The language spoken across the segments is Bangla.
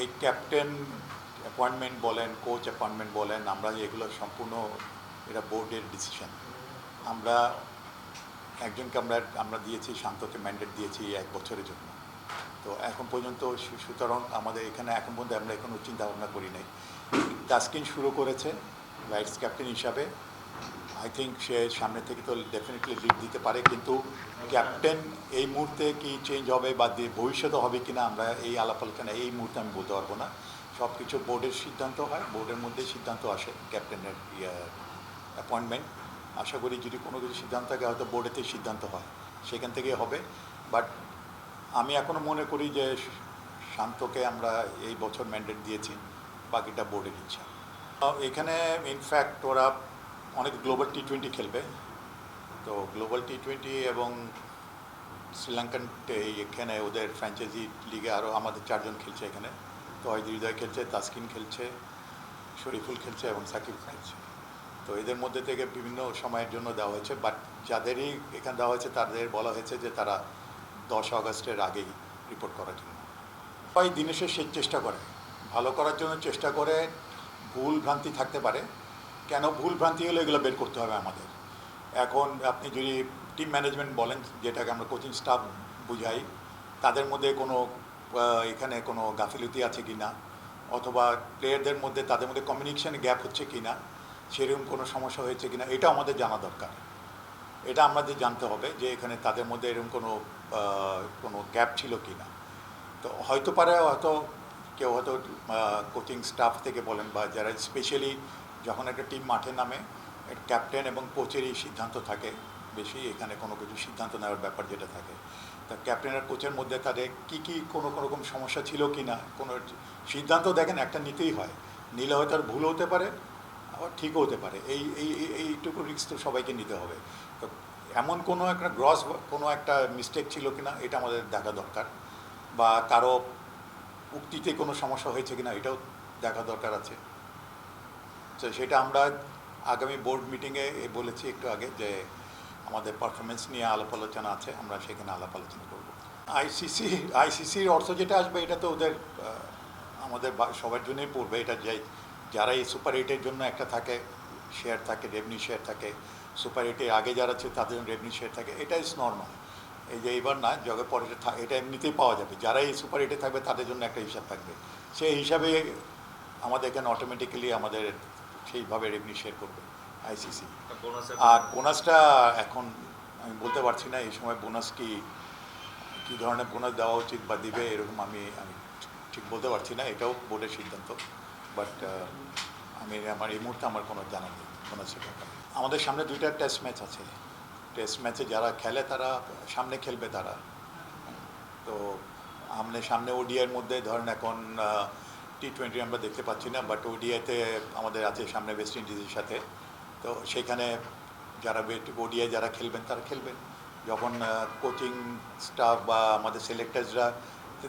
এই ক্যাপ্টেন অ্যাপয়েন্টমেন্ট বলেন কোচ অ্যাপয়েন্টমেন্ট বলেন, আমরা এগুলো সম্পূর্ণ এটা বোর্ডের ডিসিশন আমরা একজনকে আমরা আমরা দিয়েছি, শান্তকে ম্যান্ডেট দিয়েছি এক বছরের জন্য। তো এখন পর্যন্ত সুতরাং আমাদের এখানে এখন পর্যন্ত আমরা কোনো চিন্তা ভাবনা করি নাই। তাস্কিন শুরু করেছে ভাইস ক্যাপ্টেন হিসাবে। আই থিঙ্ক সে সামনে থেকে তো ডেফিনেটলি লিড দিতে পারে, কিন্তু ক্যাপ্টেন এই মুহূর্তে কি চেঞ্জ হবে বা ভবিষ্যতে হবে কি না আমরা এই আলাপ আলোচনা, এই মুহূর্তে আমি বলতে পারব না। সব কিছু বোর্ডের সিদ্ধান্ত হয় বোর্ডের মধ্যেই সিদ্ধান্ত আসে ক্যাপ্টেনের অ্যাপয়েন্টমেন্ট আশা করি যদি কোনো কিছু সিদ্ধান্ত থাকে, হয়তো বোর্ডেতেই সিদ্ধান্ত হয়, সেখান থেকে হবে। বাট আমি এখনও মনে করি যে শান্তকে আমরা এই বছর ম্যান্ডেট দিয়েছি, বাকিটা বোর্ডের ইচ্ছা। এখানে ইনফ্যাক্ট ওরা অনেক গ্লোবাল টি টোয়েন্টি খেলবে। তো গ্লোবাল টি টোয়েন্টি এবং শ্রীলঙ্কান এখানে ওদের ফ্র্যাঞ্চাইজি লিগে আরও আমাদের চারজন খেলছে এখানে। তো অহিদ হৃদয় খেলছে, তাসকিন খেলছে, শরীফুল খেলছে এবং সাকিব খেলছে। তো এদের মধ্যে থেকে বিভিন্ন সময়ের জন্য দেওয়া হয়েছে, বাট যাদেরই এখানে দেওয়া হয়েছে তাদের বলা হয়েছে যে তারা দশ আগস্টের আগেই রিপোর্ট করার জন্য। সবাই দিনেশের সে চেষ্টা করে। ভালো করার জন্য চেষ্টা করে, ভুল ভ্রান্তি থাকতে পারে কেন ভুল ভ্রান্তি হলে এগুলো বের করতে হবে আমাদের। এখন আপনি যদি টিম ম্যানেজমেন্ট বলেন, যেটাকে আমরা কোচিং স্টাফ বুঝাই, তাদের মধ্যে কোনো এখানে কোনো গাফিলতি আছে কি না অথবা প্লেয়ারদের মধ্যে তাদের মধ্যে কমিউনিকেশন গ্যাপ হচ্ছে কি না সেরকম কোনো সমস্যা হয়েছে কি না এটা আমাদের জানা দরকার। এটা আমাদের জানতে হবে যে এখানে তাদের মধ্যে এরকম কোনো কোনো গ্যাপ ছিল কি না তো হয়তো পারে, হয়তো কেউ হয়তো কোচিং স্টাফ থেকে বলেন বা যারা স্পেশালি যখন একটা টিম মাঠে নামে ক্যাপ্টেন এবং কোচেরই সিদ্ধান্ত থাকে, বেশি এখানে কোনো কিছু সিদ্ধান্ত নেওয়ার ব্যাপার যেটা থাকে। তা ক্যাপ্টেন আর কোচের মধ্যে তাদের কী কী কোনো কোনো রকম সমস্যা ছিল কি না, কোনো সিদ্ধান্ত দেখেন একটা নিতেই হয়। নিলে হয়তো আর ভুল হতে পারে, আবার ঠিকও হতে পারে। এই এই, এই- এইটুকু রিস্ক তো সবাইকে নিতে হবে। তো এমন কোনো একটা গ্রস কোনো একটা মিস্টেক ছিল কি না এটা আমাদের দেখা দরকার। বা কারও উক্তিতে কোনো সমস্যা হয়েছে কিনা, এটাও দেখা দরকার আছে। তো সেটা আমরা আগামী বোর্ড মিটিংয়ে বলেছি একটু আগে যে আমাদের পারফরমেন্স নিয়ে আলাপ আলোচনা আছে, আমরা সেখানে আলাপ আলোচনা করব। আইসিসি আইসিসির অর্থ যেটা আসবে, এটা তো ওদের আমাদের সবার জন্যই পড়বে। এটা যাই যারা এই সুপার এইটের জন্য একটা থাকে শেয়ার থাকে রেভিনিউ শেয়ার থাকে সুপার এইটের আগে যারা আছে, তাদের জন্য রেভিনিউ শেয়ার থাকে। এটা ইজ নর্মাল এই যে, এইবার না জগে পরে এটা এমনিতেই পাওয়া যাবে। যারা এই সুপার এইটে থাকবে, তাদের জন্য একটা হিসাব থাকবে। সেই হিসাবে আমাদের এখানে অটোমেটিক্যালি আমাদের সেইভাবে রেভিনিউ শেয়ার করবে আইসিসি আর বোনাসটা এখন আমি বলতে পারছি না এই সময় বোনাস কি কী ধরনের বোনাস দেওয়া উচিত বা দিবে এরকম আমি আমি ঠিক বলতে পারছি না এটাও বোর্ডের সিদ্ধান্ত। বাট আমি আমার এই মুহূর্তে আমার কোনো জানা নেই বোনাসের ব্যাপারে। আমাদের সামনে দুইটা টেস্ট ম্যাচ আছে। টেস্ট ম্যাচে যারা খেলে তারা সামনে খেলবে তারা। তো আমনে সামনে ওডিআইয়ের মধ্যে ধরেন এখন টি টোয়েন্টি আমরা দেখতে পাচ্ছি না বাট ওডিআইতে আমাদের আছে সামনে ওয়েস্ট ইন্ডিজের সাথে। তো সেখানে যারা ওডিআই যারা খেলবেন, তারা খেলবেন। যখন কোচিং স্টাফ বা আমাদের সিলেক্টার্সরা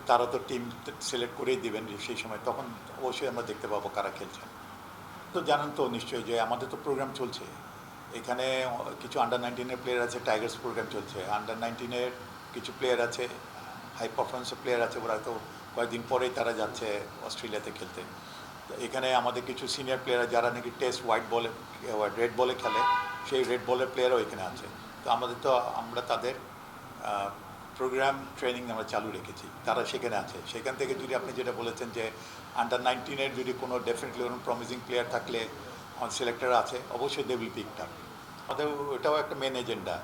তারা তো টিম সিলেক্ট করেই দিবেন সেই সময়। তখন অবশ্যই আমরা দেখতে পাবো কারা খেলছেন। তো জানেন তো নিশ্চয়ই যে আমাদের তো প্রোগ্রাম চলছে। এখানে কিছু আন্ডার নাইনটিনের প্লেয়ার আছে টাইগার্স প্রোগ্রাম চলছে। আন্ডার নাইনটিনের কিছু প্লেয়ার আছে হাই পারফরমেন্সের প্লেয়ার আছে, ওরা তো কয়েকদিন পরেই তারা যাচ্ছে অস্ট্রেলিয়াতে খেলতে। এখানে আমাদের কিছু সিনিয়র প্লেয়ার যারা নাকি টেস্ট হোয়াইট বলে রেড বলে খেলে, সেই রেড বলের প্লেয়ারও এখানে আছে। তো আমাদের তো, আমরা তাদের প্রোগ্রাম ট্রেনিং আমরা চালু রেখেছি। তারা সেখানে আছে। সেখান থেকে যদি আপনি যেটা বলেছেন যে আন্ডার নাইনটিনের যদি কোনো ডেফিনেটলি কোনো প্রমিজিং প্লেয়ার থাকলে আমার সিলেক্টর আছে, অবশ্যই দে উইল পিক আমাদের ওটাও একটা মেন এজেন্ডা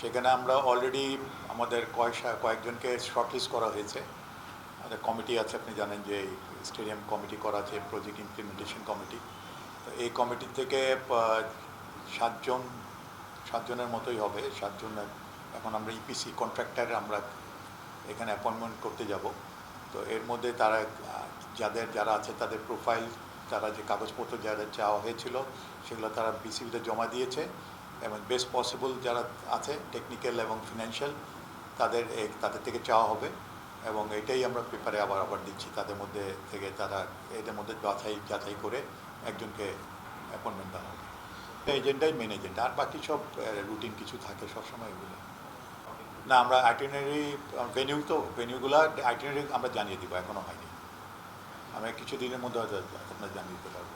সেখানে আমরা অলরেডি আমাদের কয়েক কয়েকজনকে শর্টলিস্ট করা হয়েছে। আমাদের কমিটি আছে, আপনি জানেন যে স্টেডিয়াম কমিটি করা আছে প্রজেক্ট ইমপ্লিমেন্টেশন কমিটি। তো এই কমিটি থেকে সাতজন, সাতজনের মতোই হবে, সাতজন এখন আমরা ইপিসি কন্ট্রাক্টর আমরা এখানে অ্যাপয়েন্টমেন্ট করতে যাব। তো এর মধ্যে তারা, যাদের, যারা আছে তাদের প্রোফাইল তারা যে কাগজপত্র যাদের চাওয়া হয়েছিল, সেগুলো তারা বিসিবিতে জমা দিয়েছে। এবং বেস্ট পসিবল যারা আছে টেকনিক্যাল এবং ফিনান্সিয়াল তাদের তাদের থেকে চাওয়া হবে। এবং এটাই আমরা পেপারে আবার আবার দিচ্ছি। তাদের মধ্যে থেকে তারা এদের মধ্যে যাচাই যাচাই করে একজনকে অ্যাপয়েন্টমেন্ট দেওয়া হবে। এজেন্ডাই মেন এজেন্ডা আর বাকি সব রুটিন কিছু থাকে সবসময় এগুলো। না, আমরা আইটিনারি ভেনিউ তো ভেনিউগুলো আইটিনারি আমরা জানিয়ে দিব এখনও হয়নি। আমরা কিছু দিনের মধ্যে হয়তো আপনার জানিয়ে দিতে পারব।